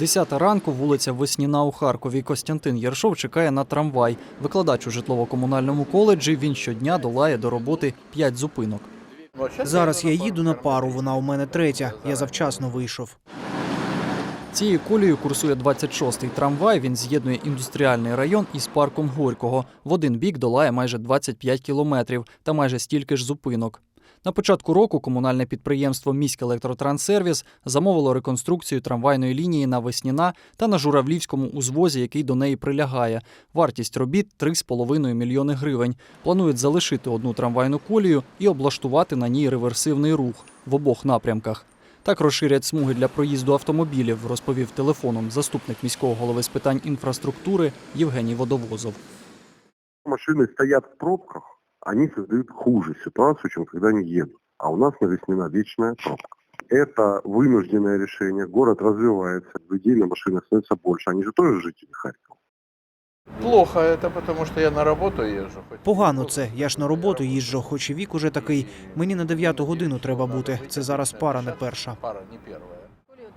Десята ранку, вулиця Весніна у Харкові. Костянтин Єршов чекає на трамвай. Викладач у житлово-комунальному коледжі. Він щодня долає до роботи п'ять зупинок. Зараз я їду на пару, вона у мене третя. Я завчасно вийшов. Цією колією курсує 26-й трамвай. Він з'єднує індустріальний район із парком Горького. В один бік долає майже 25 кілометрів та майже стільки ж зупинок. На початку року комунальне підприємство «Міськелектротранссервіс» замовило реконструкцію трамвайної лінії на Весніна та на Журавлівському узвозі, який до неї прилягає. Вартість робіт 3,5 мільйони гривень. Планують залишити одну трамвайну колію і облаштувати на ній реверсивний рух в обох напрямках. Так розширять смуги для проїзду автомобілів, розповів телефоном заступник міського голови з питань інфраструктури Євгеній Водовозов. машины стоят в пробках, они создают хуже ситуацию, чем когда они едут. А у нас навеснена вечная пробка. Это вынужденное решение. Город развивается, людей на машинах становится больше. Они же тоже жители Харькова. Плохо это, потому что я на работу езжу. хоть Погано и це. Я ж на роботу їжджу, хоч і вік уже такий. Мені на дев'яту годину треба бути. Це зараз пара не перша. Пара не первая.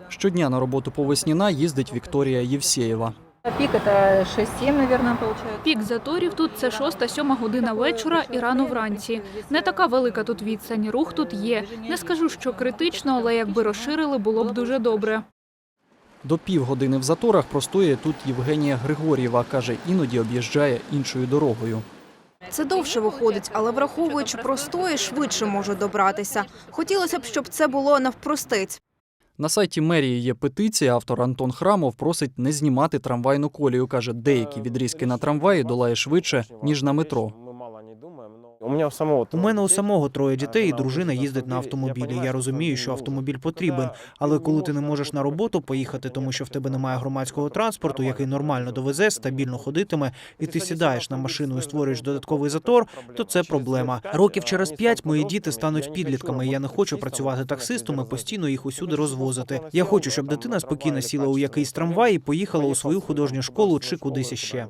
Щодня на роботу по Весніна їздить Вікторія Євсєєва. Пик это 6-7, наверное, получается. Пік заторів тут це 6-7 година вечора і рано вранці. Не така велика тут відстань, рух тут є. Не скажу, що критично, але якби розширили, було б дуже добре. До півгодини в заторах простоює тут Євгенія Григор'єва. Каже, іноді об'їжджає іншою дорогою. Це довше виходить, але враховуючи простої, швидше можу добратися. Хотілося б, щоб це було навпростиць. На сайті мерії є петиція. Автор Антон Храмов просить не знімати трамвайну колію. Каже, деякі відрізки на трамваї долає швидше, ніж на метро. У мене у самого У мене у самого троє дітей, і дружина їздить на автомобілі. Я розумію, що автомобіль потрібен, але коли ти не можеш на роботу поїхати, тому що в тебе немає громадського транспорту, який нормально довезе, стабільно ходитиме, і ти сідаєш на машину і створюєш додатковий затор, то це проблема. Років через п'ять мої діти стануть підлітками. і Я не хочу працювати таксистом і постійно їх усюди розвозити. Я хочу, щоб дитина спокійно сіла у якийсь трамвай і поїхала у свою художню школу чи кудись іще.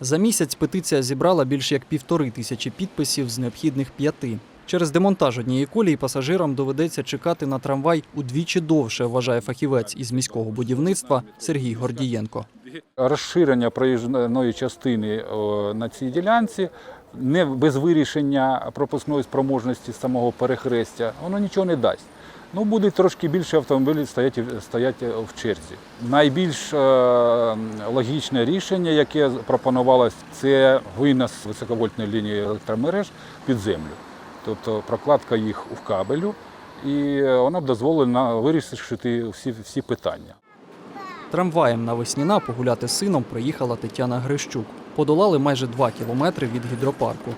За місяць петиція зібрала більш як півтори тисячі підписів з необхідних п'яти. Через демонтаж однієї колії пасажирам доведеться чекати на трамвай удвічі довше, вважає фахівець із міського будівництва Сергій Гордієнко. розширення проїжджної частини на цій ділянці, не без вирішення пропускної спроможності самого перехрестя, воно нічого не дасть. Ну, буде трошки більше автомобілів стоять, стоять в черзі. Найбільш е, логічне рішення, яке пропонувалось, це винос високовольтної лінії електромереж під землю. Тобто прокладка їх у кабелю, і вона б дозволила вирішити всі, всі питання. Трамваєм на погуляти з сином приїхала Тетяна Грищук. Подолали майже два кілометри від гідропарку.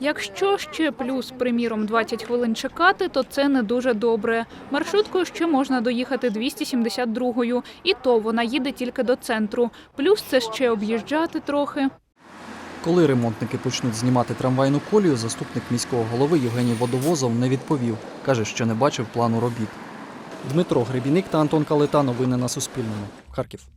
Якщо ще плюс, приміром, 20 хвилин чекати, то це не дуже добре. Маршруткою ще можна доїхати 272-ю, і то вона їде тільки до центру. Плюс це ще об'їжджати трохи. Коли ремонтники почнуть знімати трамвайну колію, заступник міського голови Євгеній Водовозов не відповів. Каже, що не бачив плану робіт. Дмитро Гребіник та Антон Калита. Новини на Суспільному. Харків.